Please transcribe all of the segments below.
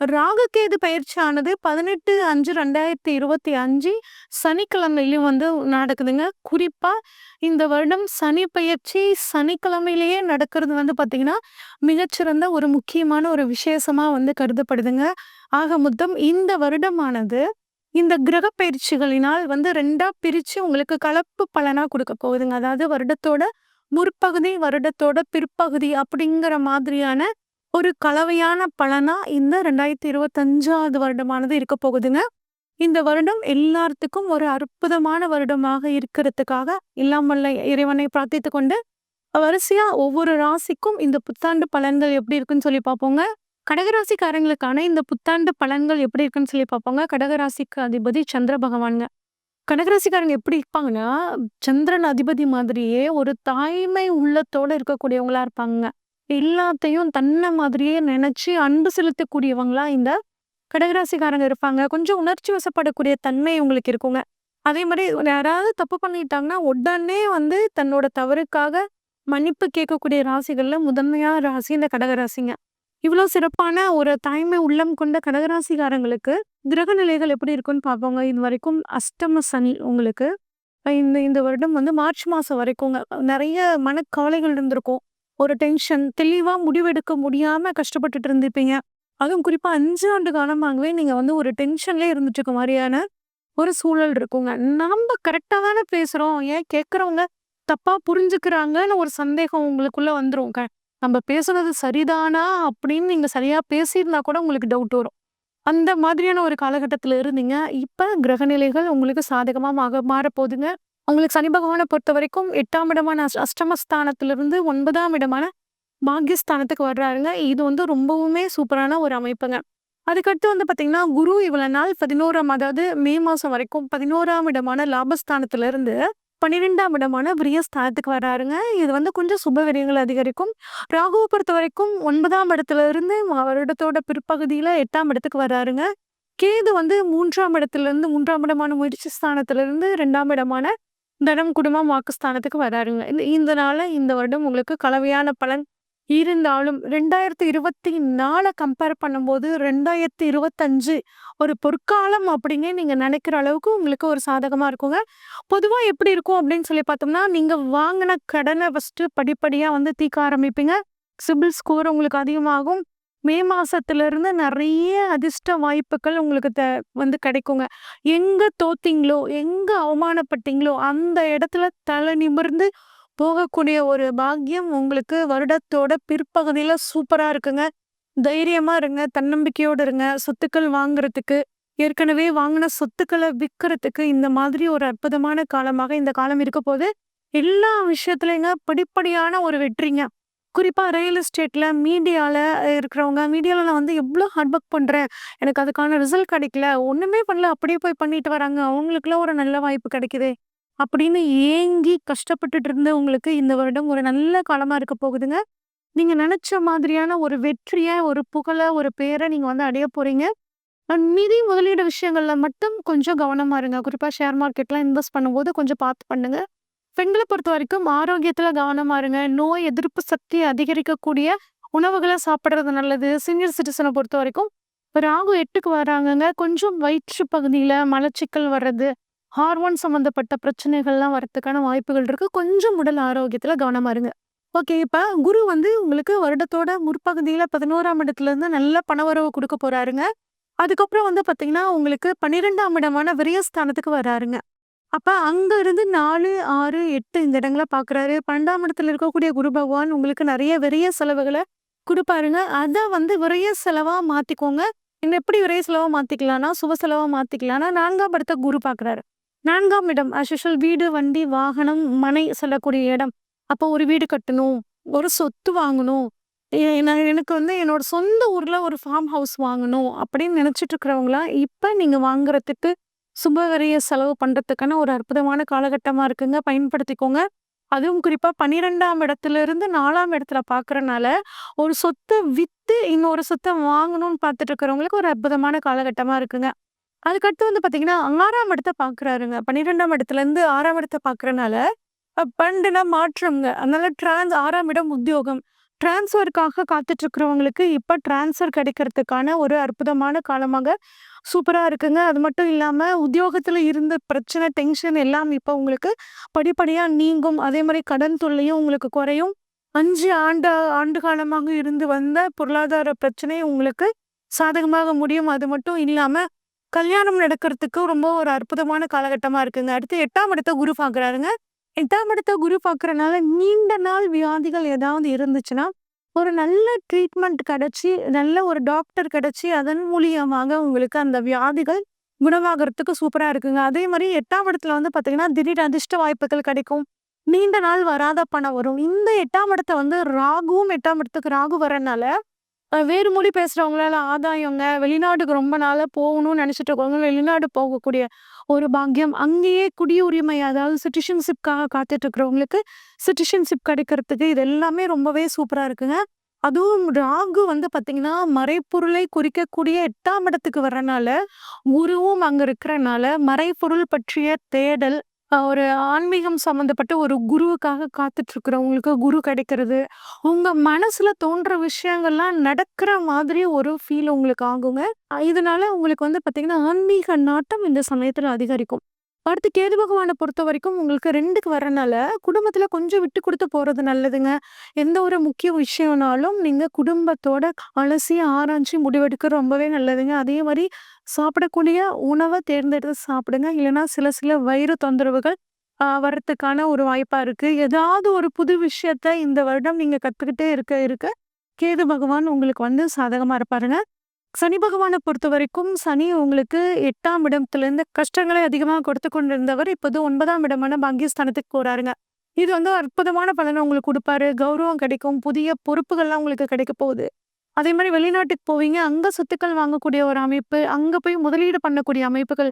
ராகுகேது பயிற்சியானது 18/5/2025 சனிக்கிழமையிலயும் வந்து நடக்குதுங்க. குறிப்பாக இந்த வருடம் சனி பயிற்சி சனிக்கிழமையிலேயே நடக்கிறது வந்து பார்த்திங்கன்னா மிகச்சிறந்த ஒரு முக்கியமான ஒரு விசேஷமாக வந்து கருதப்படுதுங்க. ஆக மொத்தம் இந்த வருடமானது இந்த கிரக பயிற்சிகளினால் வந்து ரெண்டாக பிரித்து உங்களுக்கு கலப்பு பலனாக கொடுக்க போகுதுங்க. அதாவது வருடத்தோட முற்பகுதி, வருடத்தோட பிற்பகுதி அப்படிங்கிற மாதிரியான ஒரு கலவையான பலனா இந்த 2025வது வருடமானது இருக்க போகுதுங்க. இந்த வருடம் எல்லாத்துக்கும் ஒரு அற்புதமான வருடமாக இருக்கிறதுக்காக எல்லாம் வல்ல இறைவனை பிரார்த்தித்துக் கொண்டு, வரிசையா ஒவ்வொரு ராசிக்கும் இந்த புத்தாண்டு பலன்கள் எப்படி இருக்குன்னு சொல்லி பார்ப்போங்க. கடகராசிக்காரங்களுக்கான இந்த புத்தாண்டு பலன்கள் எப்படி இருக்குன்னு சொல்லி பார்ப்போங்க. கடகராசிக்கு அதிபதி சந்திர பகவானுங்க கடகராசிக்காரங்க எப்படி இருப்பாங்கன்னா, சந்திரன் அதிபதி மாதிரியே ஒரு தாய்மை உள்ளத்தோட இருக்கக்கூடியவங்களா இருப்பாங்க எல்லாத்தையும் தன்னை மாதிரியே நினைச்சு அன்பு செலுத்தக்கூடியவங்களா இந்த கடகராசிக்காரங்க இருப்பாங்க. கொஞ்சம் உணர்ச்சி வசப்படக்கூடிய தன்மை இவங்களுக்கு இருக்குங்க. அதே மாதிரி யாராவது தப்பு பண்ணிட்டாங்கன்னா, உடனே வந்து தன்னோட தவறுக்காக மன்னிப்பு கேட்கக்கூடிய ராசிகள்ல முதன்மையான ராசி இந்த கடகராசிங்க. இவ்வளோ சிறப்பான ஒரு தாய்மை உள்ளம் கொண்ட கடகராசிக்காரங்களுக்கு கிரக நிலைகள் எப்படி இருக்குன்னு பார்ப்போங்க. இது வரைக்கும் அஷ்டம சனி உங்களுக்கு. இந்த இந்த வருடம் வந்து மார்ச் மாசம் வரைக்குங்க. நிறைய மனக்கவலைகள் இருந்திருக்கும். ஒரு டென்ஷன், தெளிவாக முடிவெடுக்க முடியாமல் கஷ்டப்பட்டுட்டு இருந்திருப்பீங்க. அதுவும் குறிப்பாக அஞ்சு ஆண்டு காலமாகவே நீங்கள் வந்து ஒரு டென்ஷன்லேயே இருந்துட்டு இருக்க ஒரு சூழல் இருக்குங்க. நம்ம கரெக்டாக தானே பேசுகிறோம் ஏன் கேட்குறவங்க தப்பாக புரிஞ்சுக்கிறாங்கன்னு ஒரு சந்தேகம் உங்களுக்குள்ளே வந்துருங்க நம்ம பேசுனது சரிதானா? அப்படின்னு நீங்கள் சரியாக பேசியிருந்தா கூட உங்களுக்கு டவுட் வரும். அந்த மாதிரியான ஒரு காலகட்டத்தில் இருந்தீங்க. இப்போ கிரகநிலைகள் உங்களுக்கு சாதகமாக மாக மாறப்போகுதுங்க அவங்களுக்கு சனி பகவான பொறுத்தவரைக்கும் 8ஆம் இடமான அஷ்டமஸ்தானத்திலிருந்து ஒன்பதாம் இடமான பாக்யஸ்தானத்துக்கு வர்றாருங்க. இது வந்து ரொம்பவுமே சூப்பரான ஒரு அமைப்புங்க. அதுக்கடுத்து வந்து பார்த்தீங்கன்னா, குரு இவ்வளோ நாள் 11ஆம் அதாவது மே மாதம் வரைக்கும் 11ஆம் இடமான லாபஸ்தானத்திலிருந்து 12ஆம் இடமான பிரியஸ்தானத்துக்கு வர்றாருங்க. இது வந்து கொஞ்சம் சுப விரயங்கள் அதிகரிக்கும். ராகுவ பொறுத்தவரைக்கும் 9ஆம் இடத்திலிருந்து வருடத்தோட பிற்பகுதியில் எட்டாம் இடத்துக்கு வர்றாருங்க. கேது வந்து மூன்றாம் இடத்துலேருந்து மூன்றாம் இடமான முயற்சி ஸ்தானத்திலிருந்து ரெண்டாம் இடமான தினம் குடும்பம், வாக்குஸ்தானத்துக்கு வராருங்க இந்த இதனால இந்த வருடம் உங்களுக்கு கலவையான பலன் இருந்தாலும் 2024 கம்பேர் பண்ணும்போது 2025 ஒரு பொற்காலம் அப்படிங்க நீங்கள் நினைக்கிற அளவுக்கு உங்களுக்கு ஒரு சாதகமாக இருக்குங்க. பொதுவாக எப்படி இருக்கும் அப்படின்னு சொல்லி பார்த்தோம்னா, நீங்கள் வாங்கின கடனை ஃபர்ஸ்ட்டு படிப்படியாக வந்து தீர்க்க ஆரம்பிப்பீங்க. சிபில் ஸ்கோர் உங்களுக்கு அதிகமாகும். மே மாதத்துலேருந்து நிறைய அதிர்ஷ்ட வாய்ப்புகள் உங்களுக்கு த வந்து கிடைக்குங்க. எங்கே தோத்தீங்களோ, எங்கே அவமானப்பட்டீங்களோ, அந்த இடத்துல தலை நிமிர்ந்து போகக்கூடிய ஒரு பாக்கியம் உங்களுக்கு வருடத்தோட பிற்பகுதியில் சூப்பராக இருக்குங்க. தைரியமாக இருங்க. தன்னம்பிக்கையோடு இருங்க. சொத்துக்கள் வாங்குறதுக்கு, ஏற்கனவே வாங்கின சொத்துக்களை விற்கிறதுக்கு இந்த மாதிரி ஒரு அற்புதமான காலமாக இந்த காலம் இருக்க போது எல்லா விஷயத்துலயுங்க படிப்படியான ஒரு வெற்றிங்க. குறிப்பாக ரியல் எஸ்டேட்டில் மீடியாவில் இருக்கிறவங்க, மீடியாவில் நான் வந்து எவ்வளோ ஹார்ட் ஒர்க் பண்ணுறேன் எனக்கு அதுக்கான ரிசல்ட் கிடைக்கல. ஒன்றுமே பண்ணல. அப்படியே போய் பண்ணிட்டு வராங்க. அவங்களுக்குலாம் ஒரு நல்ல வாய்ப்பு கிடைக்குது அப்படின்னு ஏங்கி கஷ்டப்பட்டுட்டு இருந்தவங்களுக்கு இந்த வருடம் ஒரு நல்ல காலமாக இருக்க போகுதுங்க. நீங்கள் நினச்ச மாதிரியான ஒரு வெற்றியை ஒரு புகழை ஒரு பேரை நீங்கள் வந்து அடைய போகிறீங்க அண்ட் மீதி முதலீடு விஷயங்களில் மட்டும் கொஞ்சம் கவனமா இருங்க. குறிப்பாக ஷேர் மார்க்கெட்லாம் இன்வெஸ்ட் பண்ணும்போது கொஞ்சம் பார்த்து பண்ணுங்கள் பெண்களை பொறுத்த வரைக்கும் ஆரோக்கியத்தில் கவனமா இருங்க. நோய் எதிர்ப்பு சக்தி அதிகரிக்கக்கூடிய உணவுகளை சாப்பிட்றது நல்லது. சீனியர் சிட்டிசனை பொறுத்த வரைக்கும் ராகு எட்டுக்கு வர்றாங்கங்க. கொஞ்சம் வயிற்று பகுதியில் மலச்சிக்கல் வர்றது, ஹார்மோன் சம்மந்தப்பட்ட பிரச்சனைகள்லாம் வரத்துக்கான வாய்ப்புகள் இருக்குது கொஞ்சம் உடல் ஆரோக்கியத்தில் கவனமா இருங்க. ஓகே. இப்போ குரு வந்து உங்களுக்கு வருடத்தோட முற்பகுதியில் பதினோராம் இடத்துலேருந்து நல்ல பணவரவு கொடுக்க போறாருங்க. அதுக்கப்புறம் வந்து பார்த்தீங்கன்னா, உங்களுக்கு 12ஆம் இடமான விரயஸ்தானத்துக்கு வராருங்க அப்ப அங்க இருந்து 4, 6, 8 இந்த இடங்கள பார்க்குறாரு. 12ஆம் இடத்துல இருக்கக்கூடிய குரு பகவான் உங்களுக்கு நெறைய விரய செலவுகள குடுப்பாருங்க. அத வந்து விரய செலவா மாத்திக்கோங்க. என்ன எப்படி விரய செலவா மாத்திக்கலாம்னா, சுப செலவா மாத்திக்கலாம்னா 4ஆம் இடத்த குரு பார்க்குறாரு. 4ஆம் இடம் அஸ் யூசுவல் வீடு, வண்டி, வாகனம், மனை செல்லக்கூடிய இடம். அப்போ ஒரு வீடு கட்டணும், ஒரு சொத்து வாங்கணும். எ நான் எனக்கு வந்து என்னோட சொந்த ஊர்ல ஒரு ஃபார்ம் ஹவுஸ் வாங்கணும் அப்படின்னு நினைச்சிட்டு இருக்கிறவங்களா, இப்ப நீங்க வாங்குறதுக்கு சுப செலவு பண்ணுறதுக்கான ஒரு அற்புதமான காலகட்டமாக இருக்குங்க. பயன்படுத்திக்கோங்க. அதுவும் குறிப்பாக பன்னிரெண்டாம் இடத்துல இருந்து நாலாம் இடத்துல பார்க்குறனால ஒரு சொத்தை விற்று இன்னொரு சொத்தை வாங்கணும்னு பார்த்துட்டு இருக்கிறவங்களுக்கு ஒரு அற்புதமான காலகட்டமாக இருக்குங்க. அதுக்கடுத்து வந்து பார்த்தீங்கன்னா, ஆறாம் இடத்த பார்க்குறாருங்க. பன்னிரெண்டாம் இடத்துலேருந்து ஆறாம் இடத்த பார்க்குறனால பண்டுனா மாற்றம்ங்க. அதனால ட்ரான்ஸ் ஆறாம் இடம் உத்தியோகம். டிரான்ஸ்ஃபருக்காக காத்துட்ருக்கிறவங்களுக்கு இப்போ டிரான்ஸ்ஃபர் ட்ரான்ஸ்ஃபர் கிடைக்கிறதுக்கான ஒரு அற்புதமான காலமாக சூப்பராக இருக்குங்க. அது மட்டும் இல்லாமல் உத்தியோகத்தில் இருந்த பிரச்சனை, டென்ஷன் எல்லாம் இப்போ உங்களுக்கு படிப்படியாக நீங்கும். அதே மாதிரி கடன் தொல்லையும் உங்களுக்கு குறையும். அஞ்சு ஆண்டு ஆண்டு காலமாக இருந்து வந்த பொருளாதார பிரச்சனை உங்களுக்கு சாதகமாக முடியும். அது மட்டும் இல்லாமல் கல்யாணம் நடக்கிறதுக்கு ரொம்ப ஒரு அற்புதமான காலகட்டமாக இருக்குங்க. அடுத்து எட்டாம் இடத்த குரு பார்க்குறாருங்க. எட்டாம் இடத்த குரு பார்க்குறனால நீண்ட நாள் வியாதிகள் ஏதாவது இருந்துச்சுன்னா, ஒரு நல்ல ட்ரீட்மெண்ட் கிடச்சி நல்ல ஒரு டாக்டர் கிடச்சி அதன் மூலியமாக உங்களுக்கு அந்த வியாதிகள் குணமாகறதுக்கு சூப்பராக இருக்குங்க. அதே மாதிரி எட்டாம் இடத்துல வந்து பார்த்தீங்கன்னா, திடீர் அதிர்ஷ்ட வாய்ப்புகள் கிடைக்கும். நீண்ட நாள் வராத பணம் வரும். இந்த எட்டாம் இடத்த வந்து ராகுவும் எட்டாம் இடத்துக்கு ராகு வரனால, வேறு மொழி பேசுகிறவங்களால ஆதாயங்க, வெளிநாட்டுக்கு ரொம்ப நாளாக போகணும்னு நினச்சிட்டு இருக்கவங்க, வெளிநாடு போகக்கூடிய ஒரு பாக்கியம். அங்கேயே குடியுரிமை அதாவது சிட்டிசன்ஷிப்காக காத்துட்டு இருக்கிறவங்களுக்கு, சிட்டிசன்ஷிப் கிடைக்கிறதுக்கு இது எல்லாமே ரொம்பவே சூப்பராக இருக்குங்க. அதுவும் ராகு வந்து பார்த்தீங்கன்னா, மறைப்பொருளை குறிக்கக்கூடிய எட்டாம் இடத்துக்கு வரனால, குருவும் அங்கே இருக்கிறனால, மறைப்பொருள் பற்றிய தேடல், அ ஒரு ஆன்மீகம் சம்மந்தப்பட்ட ஒரு குருவுக்காக காத்துட்ருக்குறவங்களுக்கு குரு கிடைக்கிறது. உங்க மனசுல தோன்ற விஷயங்கள்லாம் நடக்கிற மாதிரி ஒரு ஃபீல் உங்களுக்கு ஆகுங்க. அ இதனால உங்களுக்கு வந்து பார்த்தீங்கன்னா, ஆன்மீக நாட்டம் இந்த சமயத்துல அதிகரிக்கும். அடுத்து கேது பகவானை பொறுத்த வரைக்கும் உங்களுக்கு ரெண்டுக்கு வரனால, குடும்பத்துல கொஞ்சம் விட்டு கொடுத்து போறது நல்லதுங்க. எந்த ஒரு முக்கிய விஷயம்னாலும் நீங்க குடும்பத்தோட அலசி, ஆராய்ஞ்சு முடிவெடுக்க ரொம்பவே நல்லதுங்க. அதே மாதிரி சாப்பிடக்கூடிய உணவை தேர்ந்தெடுத்து சாப்பிடுங்க. இல்லைன்னா சில சில வயிறு தொந்தரவுகள் வரத்துக்கான ஒரு வாய்ப்பா இருக்கு. ஏதாவது ஒரு புது விஷயத்த இந்த வருடம் நீங்க கத்துக்கிட்டே இருக்க இருக்க, கேது பகவான் உங்களுக்கு வந்து சாதகமா இருப்பாருங்க. சனி பகவானை பொறுத்த வரைக்கும் சனி உங்களுக்கு எட்டாம் இடத்துலேருந்து கஷ்டங்களை அதிகமாக கொடுத்து கொண்டிருந்தவர், இப்போது ஒன்பதாம் இடமான பாக்கியஸ்தானத்துக்கு போறாருங்க. இது வந்து அற்புதமான பலனை உங்களுக்கு கொடுப்பாரு கௌரவம் கிடைக்கும். புதிய பொறுப்புகள்லாம் உங்களுக்கு கிடைக்க போகுது. அதே மாதிரி வெளிநாட்டுக்கு போவீங்க. அங்கே சொத்துக்கள் வாங்கக்கூடிய ஒரு அமைப்பு, அங்கே போய் முதலீடு பண்ணக்கூடிய அமைப்புகள்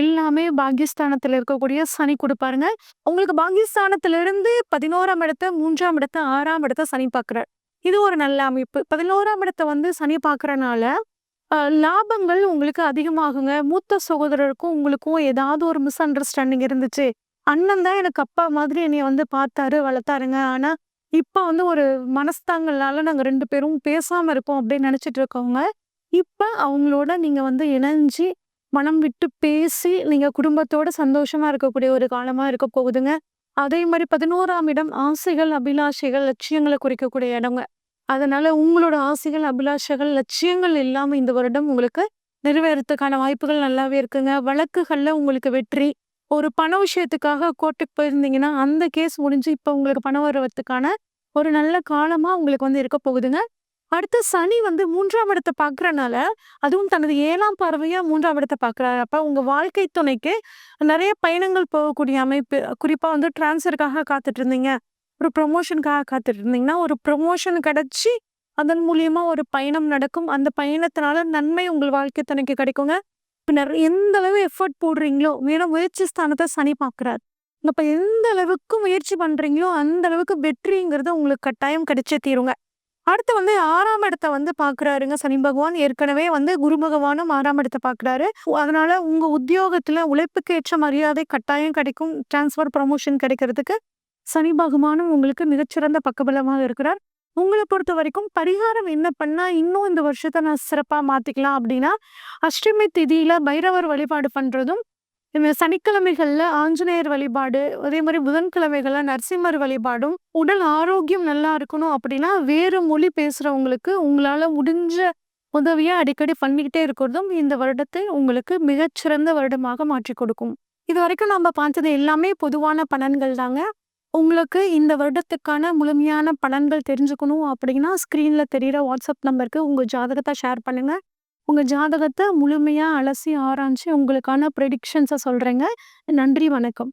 எல்லாமே பாகிஸ்தானத்தில் இருக்கக்கூடிய சனி கொடுப்பாருங்க உங்களுக்கு பாகிஸ்தானத்திலிருந்து பதினோராம் இடத்த, மூன்றாம் இடத்த, ஆறாம் இடத்த சனி பார்க்குறார். இது ஒரு நல்ல அமைப்பு. 11ஆம் இடத்த வந்து சனி பார்க்குறனால லாபங்கள் உங்களுக்கு அதிகமாகுங்க. மூத்த சகோதரருக்கும் உங்களுக்கும் ஏதாவது ஒரு மிஸ் அண்டர்ஸ்டாண்டிங் இருந்துச்சு. அண்ணன் தான் எனக்கு அப்பா மாதிரி என்னைய வந்து பார்த்தாரு, வளர்த்தாருங்க. ஆனா, இப்போ வந்து ஒரு மனஸ்தாங்கள்னால நாங்க ரெண்டு பேரும் பேசாம இருக்கோம் அப்படின்னு நினைச்சிட்டு இருக்கவங்க, இப்ப அவங்களோட நீங்க வந்து இணைஞ்சு, மனம் விட்டு பேசி, நீங்க குடும்பத்தோட சந்தோஷமா இருக்கக்கூடிய ஒரு காலமா இருக்க போகுதுங்க. அதே மாதிரி பதினோராம் இடம் ஆசைகள், அபிலாஷைகள், லட்சியங்களை குறிக்கக்கூடிய இடங்க. அதனால உங்களோட ஆசைகள், அபிலாஷைகள், லட்சியங்கள் இல்லாமல் இந்த வருடம் உங்களுக்கு நிறைவேறத்துக்கான வாய்ப்புகள் நல்லாவே இருக்குங்க. வழக்குகள்ல உங்களுக்கு வெற்றி. ஒரு பண விஷயத்துக்காக கோர்ட்டுக்கு போயிருந்தீங்கன்னா, அந்த கேஸ் முடிஞ்சு இப்போ உங்களுக்கு பணம் வரத்துக்கான ஒரு நல்ல காலமா உங்களுக்கு வந்து இருக்க போகுதுங்க. அடுத்து சனி வந்து 3ஆம் இடத்த பார்க்கறனால, அதுவும் தனது ஏழாம் பார்வையாக மூன்றாம் இடத்தை பார்க்குறாரு. அப்போ உங்க வாழ்க்கை துணைக்கு நிறைய பயணங்கள் போகக்கூடிய அமைப்பு. குறிப்பாக வந்து டிரான்ஸ்ஃபருக்காக காத்துட்டு இருந்தீங்க. ஒரு ப்ரொமோஷனுக்காக காத்துட்டு இருந்தீங்கன்னா, ஒரு ப்ரொமோஷன் கிடச்சி அதன் மூலியமா ஒரு பயணம் நடக்கும். அந்த பயணத்தினால நன்மை உங்கள் வாழ்க்கை தனக்கு கிடைக்குங்க. இப்ப எந்த அளவு எஃபோர்ட் போடுறீங்களோ, ஏன்னா முயற்சி ஸ்தானத்தை சனி பார்க்குறாரு அப்போ எந்த அளவுக்கு முயற்சி பண்ணுறீங்களோ அந்த அளவுக்கு வெற்றிங்கிறது உங்களுக்கு கட்டாயம் கிடைச்சே தீருங்க. அடுத்து வந்து ஆறாம் இடத்த வந்து பார்க்குறாருங்க சனி பகவான். ஏற்கனவே வந்து குரு பகவானும் ஆறாம் இடத்த பார்க்குறாரு. அதனால உங்கள் உத்தியோகத்தில் உழைப்புக்கு ஏற்ற மரியாதை கட்டாயம் கிடைக்கும். டிரான்ஸ்ஃபர் ப்ரமோஷன் கிடைக்கிறதுக்கு சனி பகவானும் உங்களுக்கு மிகச்சிறந்த பக்கபலமாக இருக்கிறார். உங்களை பொறுத்த வரைக்கும் பரிகாரம் என்ன பண்ணால் இன்னும் இந்த வருஷத்தை நான் சிறப்பாக மாற்றிக்கலாம் அப்படின்னா, அஷ்டமி திதியில் பைரவர் வழிபாடு பண்ணுறதும் இந்த ஆஞ்சநேயர் வழிபாடு, அதே மாதிரி புதன்கிழமைகளில் நரசிம்மர் வழிபாடும், உடல் ஆரோக்கியம் நல்லா இருக்கணும் அப்படின்னா, வேறு மொழி பேசுகிறவங்களுக்கு உங்களால் முடிஞ்ச உதவியை அடிக்கடி பண்ணிக்கிட்டே இருக்கிறதும் இந்த வருடத்தை உங்களுக்கு மிகச்சிறந்த வருடமாக மாற்றி கொடுக்கும். இது வரைக்கும் நம்ம பார்த்தது எல்லாமே பொதுவான பலன்கள் தாங்க. உங்களுக்கு இந்த வருடத்துக்கான முழுமையான பலன்கள் தெரிஞ்சுக்கணும் அப்படின்னா, ஸ்க்ரீனில் தெரியிற வாட்ஸ்அப் நம்பருக்கு உங்கள் ஜாதகத்தை ஷேர் பண்ணுங்கள் உங்கள் ஜாதகத்தை முழுமையாக அலசி ஆராய்ஞ்சு உங்களுக்கான ப்ரெடிக்ஷன்ஸை சொல்கிறேங்க நன்றி, வணக்கம்.